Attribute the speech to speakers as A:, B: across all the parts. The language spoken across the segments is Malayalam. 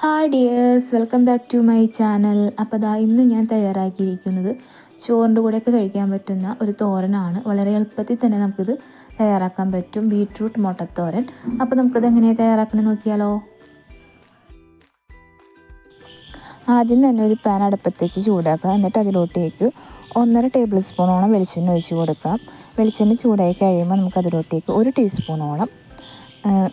A: Hi dears welcome back to my channel അപ്പോൾ ദാ ഇന്ന് ഞാൻ തയ്യാറാക്കിയിരിക്കുന്നത് ചോറിന്റെ കൂടെയൊക്കെ കഴിക്കാൻ പറ്റുന്ന ഒരു തോരനാണ്. വളരെ എളുപ്പത്തിൽ തന്നെ നമുക്കിത് തയ്യാറാക്കാൻ പറ്റും. ബീട്രൂട്ട് മുട്ടത്തോരൻ. അപ്പോൾ നമുക്കിത് എങ്ങനെയാണ് തയ്യാറാക്കണം നോക്കിയാലോ? ആദ്യം തന്നെ ഒരു പാൻ അടുപ്പത്ത് വെച്ച് ചൂടാക്കുക. എന്നിട്ട് അതിലോട്ടേക്ക് ഒന്നര ടേബിൾ സ്പൂണോളം വെളിച്ചെണ്ണ ഒഴിച്ച് കൊടുക്കാം. വെളിച്ചെണ്ണ ചൂടായി കഴിയുമ്പോൾ നമുക്ക് അതിലോട്ടേക്ക് ഒരു ടീസ്പൂണോളം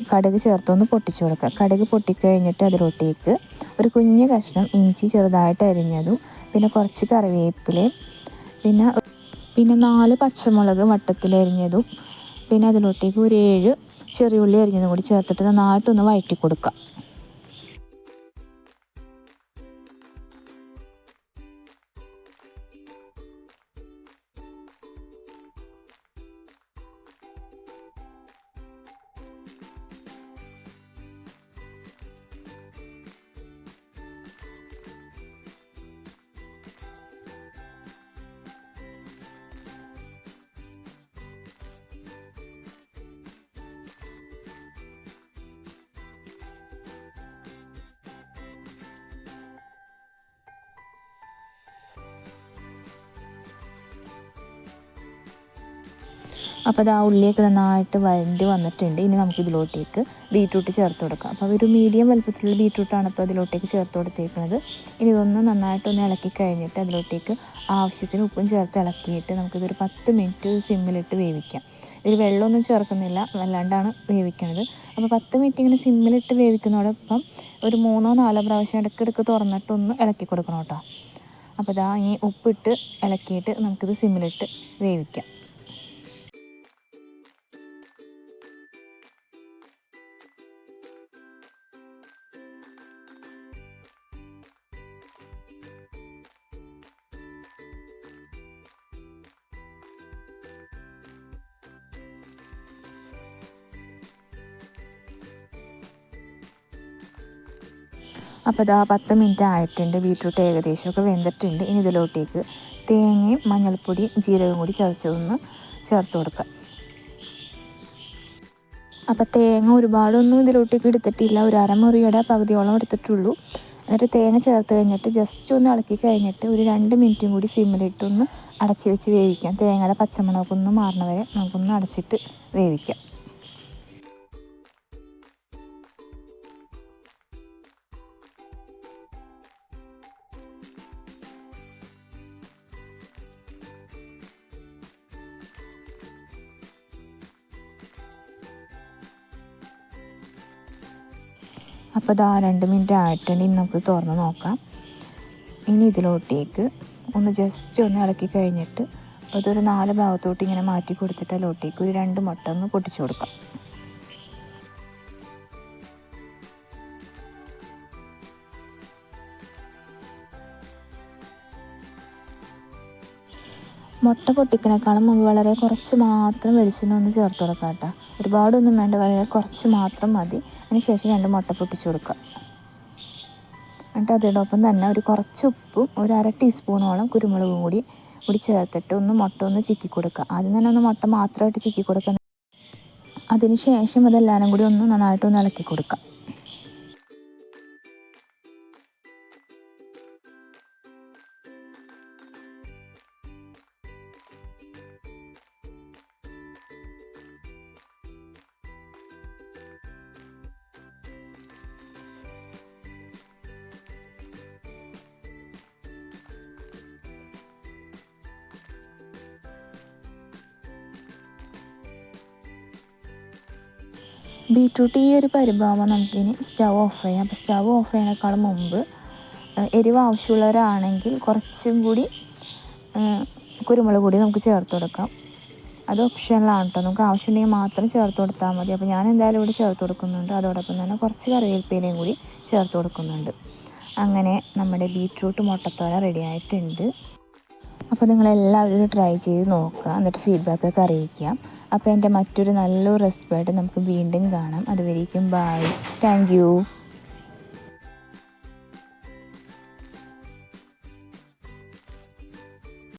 A: കടുക് ചേർത്തൊന്ന് പൊട്ടിച്ചു കൊടുക്കുക. കടുക് പൊട്ടിക്കഴിഞ്ഞിട്ട് അതിലോട്ടേക്ക് ഒരു കുഞ്ഞ് കഷ്ണം ഇഞ്ചി ചെറുതായിട്ട് അരിഞ്ഞതും പിന്നെ കുറച്ച് കറിവേപ്പിലയും പിന്നെ പിന്നെ നാല് പച്ചമുളക് വട്ടത്തിൽ അരിഞ്ഞതും പിന്നെ അതിലോട്ടേക്ക് ഒരു ഏഴ് ചെറിയുള്ളി അരിഞ്ഞതും കൂടി ചേർത്തിട്ട് നന്നായിട്ടൊന്ന് വഴറ്റി കൊടുക്കുക അപ്പോൾ അത് ആ ഉള്ളിയൊക്കെ നന്നായിട്ട് വഴണ്ടി വന്നിട്ടുണ്ട്. ഇനി നമുക്ക് ഇതിലോട്ടേക്ക് ബീട്രൂട്ട് ചേർത്ത് കൊടുക്കാം. അപ്പോൾ ഒരു മീഡിയം വലുപ്പത്തിലുള്ള ബീട്രൂട്ടാണ് ഇപ്പോൾ അതിലോട്ടേക്ക് ചേർത്ത് കൊടുത്തേക്കുന്നത്. ഇനി ഇതൊന്ന് നന്നായിട്ടൊന്ന് ഇളക്കി കഴിഞ്ഞിട്ട് അതിലോട്ടേക്ക് ആവശ്യത്തിന് ഉപ്പും ചേർത്ത് ഇളക്കിയിട്ട് നമുക്കിതൊരു പത്ത് മിനിറ്റ് സിമ്മിലിട്ട് വേവിക്കാം. ഇതിൽ വെള്ളമൊന്നും ചേർക്കുന്നില്ല. വല്ലാണ്ടാണ് വേവിക്കുന്നത് അപ്പോൾ പത്ത് മിനിറ്റ് ഇങ്ങനെ സിമ്മിലിട്ട് വേവിക്കുന്നതോടൊപ്പം ഒരു മൂന്നോ നാലോ പ്രാവശ്യം ഇടയ്ക്കിടയ്ക്ക് തുറന്നിട്ടൊന്ന് ഇളക്കി കൊടുക്കണം കേട്ടോ. അപ്പോൾ ഇതാ ഈ ഉപ്പിട്ട് ഇളക്കിയിട്ട് നമുക്കിത് സിമ്മിലിട്ട് വേവിക്കാം. അപ്പോൾ ഇതാ പത്ത് മിനിറ്റ് ആയിട്ടുണ്ട്. ബീട്രൂട്ട് ഏകദേശമൊക്കെ വെന്തിട്ടുണ്ട്. ഇനി ഇതിലോട്ടേക്ക് തേങ്ങയും മഞ്ഞൾപ്പൊടിയും ജീരകം കൂടി ചതച്ചതൊന്ന് ചേർത്ത് കൊടുക്കുക അപ്പോൾ തേങ്ങ ഒരുപാടൊന്നും ഇതിലോട്ടേക്ക് എടുത്തിട്ടില്ല. ഒരു അരമുറിയുടെ പകുതിയോളം എടുത്തിട്ടുള്ളൂ. എന്നിട്ട് തേങ്ങ ചേർത്ത് കഴിഞ്ഞിട്ട് ജസ്റ്റ് ഒന്ന് ഇളക്കി കഴിഞ്ഞിട്ട് ഒരു രണ്ട് മിനിറ്റും കൂടി സിമ്മിലിട്ടൊന്ന് അടച്ച് വെച്ച് വേവിക്കാം. തേങ്ങയുടെ പച്ചമുളകൊന്ന് മാറണ വരെ നമുക്കൊന്ന് അടച്ചിട്ട് വേവിക്കാം. അപ്പോൾ ഇതാ രണ്ട് മിനിറ്റ് ആയിട്ടുണ്ടെങ്കിൽ നമുക്ക് തുറന്ന് നോക്കാം. ഇനി ഇതിലോട്ടേക്ക് ഒന്ന് ജസ്റ്റ് ഒന്ന് ഇളക്കി കഴിഞ്ഞിട്ട് അപ്പോൾ അതൊരു നാല് ഭാഗത്തോട്ട് ഇങ്ങനെ മാറ്റി കൊടുത്തിട്ട് അതിലോട്ടേക്ക് ഒരു രണ്ട് മുട്ട ഒന്ന് പൊട്ടിച്ചു കൊടുക്കാം. മുട്ട പൊട്ടിക്കണേക്കാളും മുമ്പ് വളരെ കുറച്ച് മാത്രം വെളിച്ചെണ്ണ ഒന്ന് ചേർത്ത് കൊടുക്കാം കേട്ടോ. ഒരുപാടൊന്നും വേണ്ട വളരെ കുറച്ച് മാത്രം മതി. അതിന് ശേഷം രണ്ട് മുട്ട പൊട്ടിച്ച് കൊടുക്കുക. എന്നിട്ട് അതോടൊപ്പം തന്നെ ഒരു കുറച്ച് ഉപ്പും ഒരു അര ടീസ്പൂണോളം കുരുമുളകും കൂടി കൂടി ചേർത്തിട്ട് ഒന്ന് മുട്ട ഒന്ന് ചിക്കി കൊടുക്കുക. ആദ്യം തന്നെ ഒന്ന് മുട്ട മാത്രമായിട്ട് ചിക്കി കൊടുക്കുക. അതിനുശേഷം അതെല്ലാവരും കൂടി ഒന്ന് നന്നായിട്ടൊന്ന് ഇളക്കി കൊടുക്കുക. ബീട്രൂട്ട് ഈ ഒരു പരിഭാവം നമുക്കിനി സ്റ്റവ് ഓഫ് ചെയ്യാം. അപ്പോൾ സ്റ്റവ് ഓഫ് ചെയ്യണേക്കാളും മുമ്പ് എരിവ് ആവശ്യമുള്ളവരാണെങ്കിൽ കുറച്ചും കൂടി കുരുമുളക് കൂടി നമുക്ക് ചേർത്ത് കൊടുക്കാം. അത് ഓപ്ഷനിലാണ് കേട്ടോ നമുക്ക് ആവശ്യമുണ്ടെങ്കിൽ മാത്രം ചേർത്ത് കൊടുത്താൽ മതി. അപ്പോൾ ഞാൻ എന്തായാലും ഇവിടെ ചേർത്ത് കൊടുക്കുന്നുണ്ട്. അതോടൊപ്പം തന്നെ കുറച്ച് കറിവേപ്പിലയും കൂടി ചേർത്ത് കൊടുക്കുന്നുണ്ട്. അങ്ങനെ നമ്മുടെ ബീട്രൂട്ട് മുട്ടത്തോര റെഡി ആയിട്ടുണ്ട്. അപ്പോൾ നിങ്ങളെല്ലാവരും ട്രൈ ചെയ്ത് നോക്കുക. എന്നിട്ട് ഫീഡ്ബാക്കൊക്കെ അറിയിക്കാം. അപ്പോൾ എന്റെ മറ്റൊരു നല്ലൊരു റെസിപ്പി ആയിട്ട് നമുക്ക് വീണ്ടും കാണാം. അതുവരേക്കും ബായ് താങ്ക്